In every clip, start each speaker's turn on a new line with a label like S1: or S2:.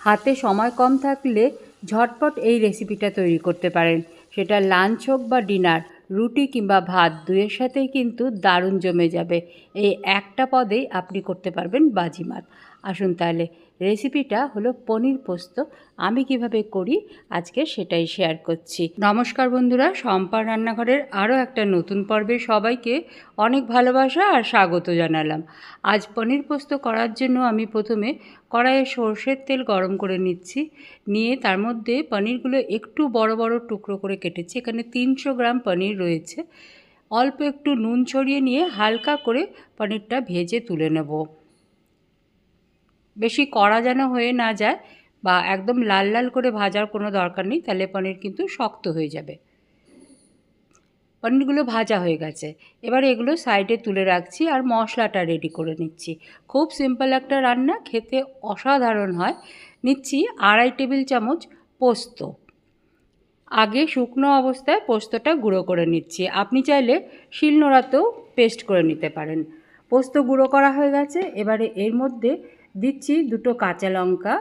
S1: হাতে সময় কম থাকলে ঝটপট এই রেসিপিটা তৈরি করতে পারেন। সেটা লাঞ্চ হোক বা ডিনার রুটি কিংবা ভাত দুয়ের সাথেই কিন্তু দারুণ জমে যাবে। এই একটা পদেই আপনি করতে পারবেন বাজিমাত। আসুন তাহলে। রেসিপিটা হলো পনির পোস্ত। আমি কীভাবে করি, আজকে সেটাই শেয়ার করছি। নমস্কার বন্ধুরা সম্পার রান্নাঘরের আরও একটা নতুন পর্বে সবাইকে অনেক ভালোবাসা আর স্বাগত জানালাম। আজ পনির পোস্ত করার জন্য আমি প্রথমে কড়াইয়ে সর্ষের তেল গরম করে নিচ্ছি। নিয়ে তার মধ্যে পনিরগুলো একটু বড় বড় টুকরো করে কেটেছি। এখানে তিনশো গ্রাম পনির রয়েছে। অল্প একটু নুন ছড়িয়ে নিয়ে হালকা করে পনিরটা ভেজে তুলে নেব। বেশি কড়া যেন হয়ে না যায় বা একদম লাল লাল করে ভাজার কোনো দরকার নেই, তাহলে পনির কিন্তু শক্ত হয়ে যাবে। পনিরগুলো ভাজা হয়ে গেছে। এবার এগুলো সাইডে তুলে রাখছি আর মশলাটা রেডি করে নিচ্ছি। খুব সিম্পল একটা রান্না, খেতে অসাধারণ হয়। নিচ্ছি আড়াই টেবিল চামচ পোস্ত। আগে শুকনো অবস্থায় পোস্তটা গুঁড়ো করে নিচ্ছি। আপনি চাইলে শিলনোড়াতেও পেস্ট করে নিতে পারেন। পোস্ত গুঁড়ো করা হয়ে গেছে। এবারে এর মধ্যে দিচ্ছি দুটো কাঁচা লঙ্কা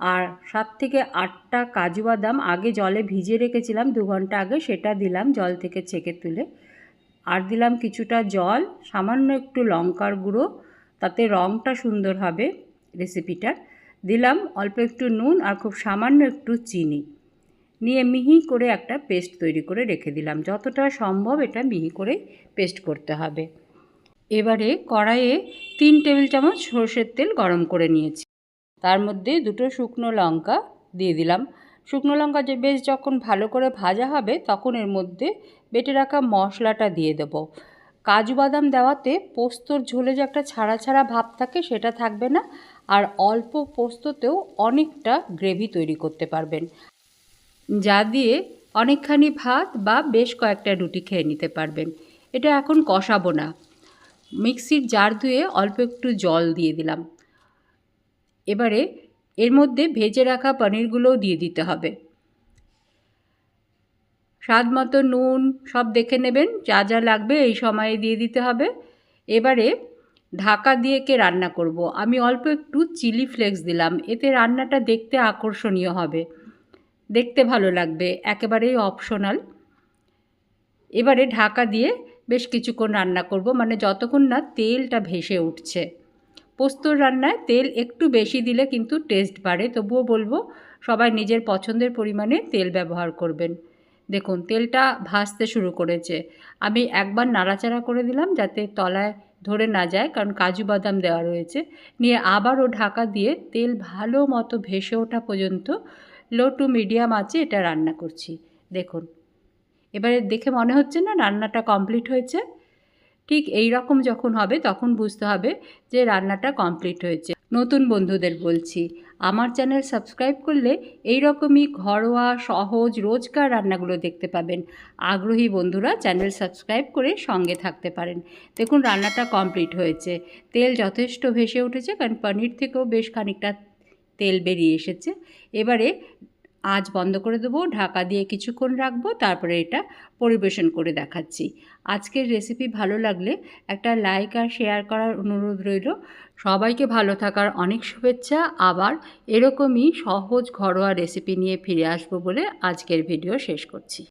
S1: আর সাত থেকে আটটা কাজু বাদাম। আগে জলে ভিজিয়ে রেখেছিলাম, দু ঘণ্টা আগে সেটা দিলাম জল থেকে ছেঁকে তুলে। আর দিলাম কিছুটা জল, সামান্য একটু লঙ্কার গুঁড়ো, তাতে রঙটা সুন্দর হবে রেসিপিটার। দিলাম অল্প একটু নুন আর খুব সামান্য একটু চিনি। নিয়ে মিহি করে একটা পেস্ট তৈরি করে রেখে দিলাম। যতটা সম্ভব এটা মিহি করে পেস্ট করতে হবে। এবারে কড়াইয়ে তিন টেবিল চামচ সর্ষের তেল গরম করে নিয়েছি। তার মধ্যে দুটো শুকনো লঙ্কা দিয়ে দিলাম। শুকনো লঙ্কা যে বেশ যখন ভালো করে ভাজা হবে তখন এর মধ্যে বেটে রাখা মশলাটা দিয়ে দেবো। কাজু বাদাম দেওয়াতে পোস্তর ঝোলে যে একটা ছাড়া ছাড়া ভাব থাকে সেটা থাকবে না। আর অল্প পোস্ততেও অনেকটা গ্রেভি তৈরি করতে পারবেন। যা দিয়ে অনেকখানি ভাত বা বেশ কয়েকটা রুটি খেয়ে নিতে পারবেন। এটা এখন কষাবো না। মিক্সির জার ধুয়ে অল্প একটু জল দিয়ে দিলাম। এবারে এর মধ্যে ভেজে রাখা পনিরগুলোও দিয়ে দিতে হবে। স্বাদ মতো নুন সব দেখে নেবেন, যা যা লাগবে এই সময়ে দিয়ে দিতে হবে। এবারে ঢাকা দিয়ে কে রান্না করব। আমি অল্প একটু চিলি ফ্লেক্স দিলাম, এতে রান্নাটা দেখতে আকর্ষণীয় হবে। দেখতে ভালো লাগবে, একেবারেই অপশনাল। এবারে ঢাকা দিয়ে বেশ কিছুক্ষণ রান্না করব। মানে যতক্ষণ না তেলটা ভেসে উঠছে। পোস্তর রান্নায় তেল একটু বেশি দিলে কিন্তু টেস্ট বাড়ে। তবুও বলব, সবাই নিজের পছন্দের পরিমাণে তেল ব্যবহার করবেন। দেখুন, তেলটা ভাসতে শুরু করেছে। আমি একবার নাড়াচাড়া করে দিলাম যাতে তলায় ধরে না যায়, কারণ কাজু বাদাম দেওয়া রয়েছে। নিয়ে আবারও ঢাকা দিয়ে তেল ভালো মতো ভেসে ওঠা পর্যন্ত লো টু মিডিয়াম আছে এটা রান্না করছি। দেখুন এবারে দেখে মনে হচ্ছে না রান্নাটা কমপ্লিট হয়েছে। ঠিক এই রকম যখন হবে তখন বুঝতে হবে যে রান্নাটা কমপ্লিট হয়েছে। নতুন বন্ধুদের বলছি, আমার চ্যানেল সাবস্ক্রাইব করলে এই রকমই ঘরোয়া, সহজ, রোজকার রান্নাগুলো দেখতে পাবেন। আগ্রহী বন্ধুরা চ্যানেল সাবস্ক্রাইব করে সঙ্গে থাকতে পারেন। দেখুন রান্নাটা কমপ্লিট হয়েছে। তেল যথেষ্ট ভেসে উঠেছে কারণ পনির থেকেও বেশ খানিকটা তেল বেরিয়ে এসেছে। এবারে আজ বন্ধ করে দেবো, ঢাকা দিয়ে কিছুক্ষণ রাখব, তারপরে এটা পরিবেশন করে দেখাচ্ছি। আজকের রেসিপি ভালো লাগলে একটা লাইক আর শেয়ার করার অনুরোধ রইল। সবাইকে ভালো থাকার অনেক শুভেচ্ছা। আবার এরকমই সহজ ঘরোয়া রেসিপি নিয়ে ফিরে আসব বলে আজকের ভিডিও শেষ করছি।